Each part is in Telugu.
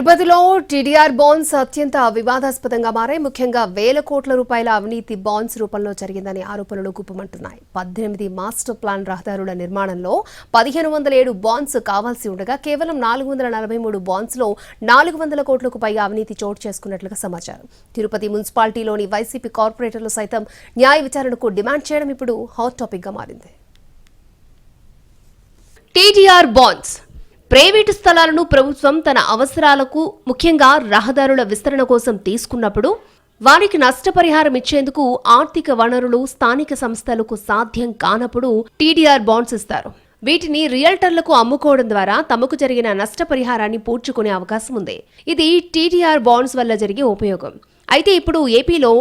తిరుపతిలో టీడీఆర్ బాండ్స్ అత్యంత వివాదాస్పదంగా మారాయి. ముఖ్యంగా వేల కోట్ల రూపాయల అవినీతి బాండ్స్ రూపంలో జరిగిందనే ఆరోపణలు గుప్పమంటున్నాయి. పద్దెనిమిది మాస్టర్ ప్లాన్ రహదారుల నిర్మాణంలో పదిహేను వందల ఏడు బాండ్స్ కావాల్సి ఉండగా కేవలం నాలుగు వందల నలభై మూడు బాండ్స్లో నాలుగు వందల కోట్లకు పైగా అవినీతి చోటు చేసుకున్నట్లుగా సమాచారం. తిరుపతి మున్సిపాలిటీలోని వైసీపీ కార్పొరేటర్లు సైతం న్యాయ విచారణకు డిమాండ్ చేయడం ఇప్పుడు హాట్ టాపిక్గా మారింది. టీడీఆర్ బాండ్స్ ప్రైవేటు స్థలాలను ప్రభుత్వం తన అవసరాలకు ముఖ్యంగా రహదారుల విస్తరణ కోసం తీసుకున్నప్పుడు వారికి నష్టపరిహారం ఇచ్చేందుకు ఆర్థిక వనరులు స్థానిక సంస్థలకు సాధ్యం కానప్పుడు టీడీఆర్ బాండ్స్ ఇస్తారు. వీటిని రియల్టర్లకు అమ్ముకోవడం ద్వారా తమకు జరిగిన నష్టపరిహారాన్ని పూడ్చుకునే అవకాశం ఉంది. ఇది టీడీఆర్ బాండ్స్ వల్ల జరిగే ఉపయోగం. అయితే ఇప్పుడు ఏపీలో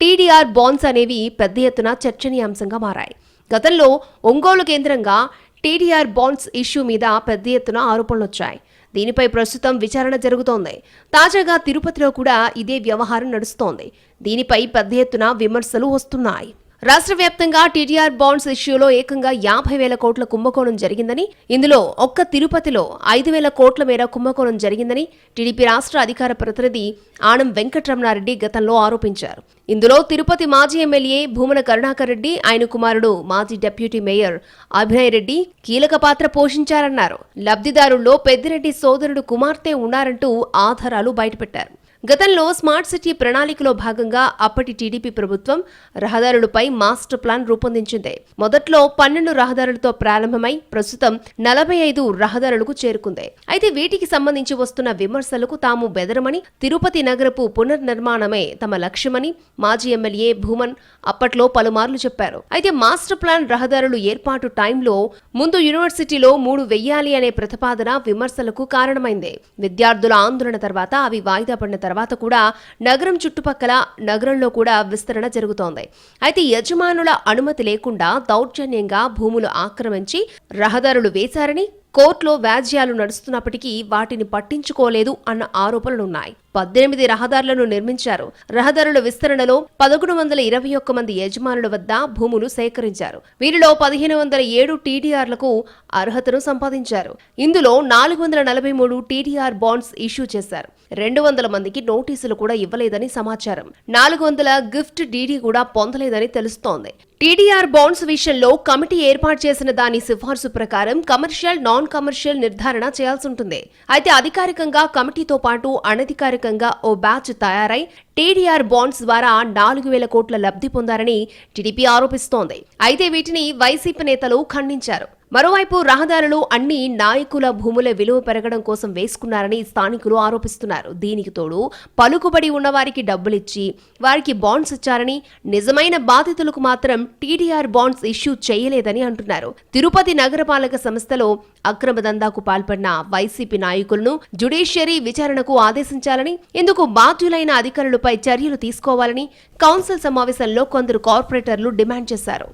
టీడీఆర్ బాండ్స్ అనేవి పెద్ద ఎత్తున చర్చనీయాంశంగా మారాయి. గతంలో ఒంగోలు కేంద్రంగా టీడీఆర్ బాండ్స్ ఇష్యూ మీద పెద్ద ఎత్తున ఆరోపణలు వచ్చాయి దీనిపై ప్రస్తుతం విచారణ జరుగుతోంది. తాజాగా తిరుపతిలో కూడా ఇదే వ్యవహారం నడుస్తోంది. దీనిపై పెద్ద ఎత్తున విమర్శలు వస్తున్నాయి. రాష్ట్ర వ్యాప్తంగా టీడీఆర్ బాండ్స్ ఇష్యూలో ఏకంగా యాభై వేల కోట్ల కుంభకోణం జరిగిందని ఇందులో ఒక్క తిరుపతిలో ఐదు వేల కోట్ల మేర కుంభకోణం జరిగిందని టీడీపీ రాష్ట్ర అధికార ప్రతినిధి ఆనం వెంకటరమణారెడ్డి గతంలో ఆరోపించారు. ఇందులో తిరుపతి మాజీ ఎమ్మెల్యే భూమన కరుణాకర్ రెడ్డి ఆయన కుమారుడు మాజీ డిప్యూటీ మేయర్ అభినయ్ రెడ్డి కీలక పాత్ర పోషించారన్నారు. లబ్ధిదారుల్లో పెద్దిరెడ్డి సోదరుడు కుమార్తె ఉన్నారంటూ ఆధారాలు బయటపెట్టారు. గతంలో స్మార్ట్ సిటీ ప్రణాళికలో భాగంగా అప్పటి టీడీపీ ప్రభుత్వం రహదారులపై మాస్టర్ ప్లాన్ రూపొందించింది. మొదట్లో పన్నెండు రహదారులతో ప్రారంభమై ప్రస్తుతం నలభై ఐదు రహదారులకు చేరుకుంది. అయితే వీటికి సంబంధించి వస్తున్న విమర్శలకు తాము బెదరమని తిరుపతి నగరపు పునర్నిర్మాణమే తమ లక్ష్యమని మాజీ ఎమ్మెల్యే భూమన్ అప్పట్లో పలుమార్లు చెప్పారు. అయితే మాస్టర్ ప్లాన్ రహదారులు ఏర్పాటు టైంలో ముందు యూనివర్సిటీలో మూడు వెయ్యాలి అనే ప్రతిపాదన విమర్శలకు కారణమైంది. విద్యార్థుల ఆందోళన తర్వాత అవి వాయిదా పడిన తర్వాత కూడా నగరం చుట్టుపక్కల నగరంలో కూడా విస్తరణ జరుగుతోంది. అయితే యజమానుల అనుమతి లేకుండా దౌర్జన్యంగా భూములు ఆక్రమించి రహదారులు వేశారని కోర్టులో వ్యాజ్యాలు నడుస్తున్నప్పటికీ వాటిని పట్టించుకోలేదు అన్న ఆరోపణలున్నాయి. పద్దెనిమిది రహదారులను నిర్మించారు. రహదారుల విస్తరణలో పదకొండు వందల ఇరవై ఒక్క మంది యజమానుల వద్ద భూములు సేకరించారు. వీరిలో పదిహేను వందల ఏడు టీడీఆర్లకు అర్హతను సంపాదించారు. ఇందులో నాలుగు వందల నలభై మూడు టీడీఆర్ బాండ్స్ ఇష్యూ చేశారు. రెండు వందల మందికి నోటీసులు కూడా ఇవ్వలేదని సమాచారం. నాలుగు వందల గిఫ్ట్ డీడీ కూడా పొందలేదని తెలుస్తోంది. టీడీఆర్ బాండ్స్ విషయంలో కమిటీ ఏర్పాటు చేసిన దాని సిఫార్సు ప్రకారం కమర్షియల్ నాన్ కమర్షియల్ నిర్ధారణ చేయాల్సి ఉంటుంది. అయితే అధికారికంగా కమిటీతో పాటు అనధికారికంగా ఓ బ్యాచ్ తయారై టీడీఆర్ బాండ్స్ ద్వారా నాలుగు వేల కోట్ల లబ్ధి పొందారని టీడీపీ ఆరోపిస్తోంది. అయితే వీటిని వైసీపీ నేతలు ఖండించారు. మరోవైపు రహదారులు అన్ని నాయకుల భూముల విలువ పెరగడం కోసం వేసుకున్నారని స్థానికులు ఆరోపిస్తున్నారు. దీనికి తోడు పలుకుబడి ఉన్నవారికి డబ్బులిచ్చి వారికి బాండ్స్ ఇచ్చారని నిజమైన బాధితులకు మాత్రం టీడీఆర్ బాండ్స్ ఇష్యూ చేయలేదని అంటున్నారు. తిరుపతి నగరపాలక సంస్థలో అక్రమ దందాకు పాల్పడిన వైసీపీ నాయకులను జుడిషియరీ విచారణకు ఆదేశించాలని ఇందుకు బాధ్యులైన అధికారులపై చర్యలు తీసుకోవాలని కౌన్సిల్ సమావేశంలో కొందరు కార్పొరేటర్లు డిమాండ్ చేశారు.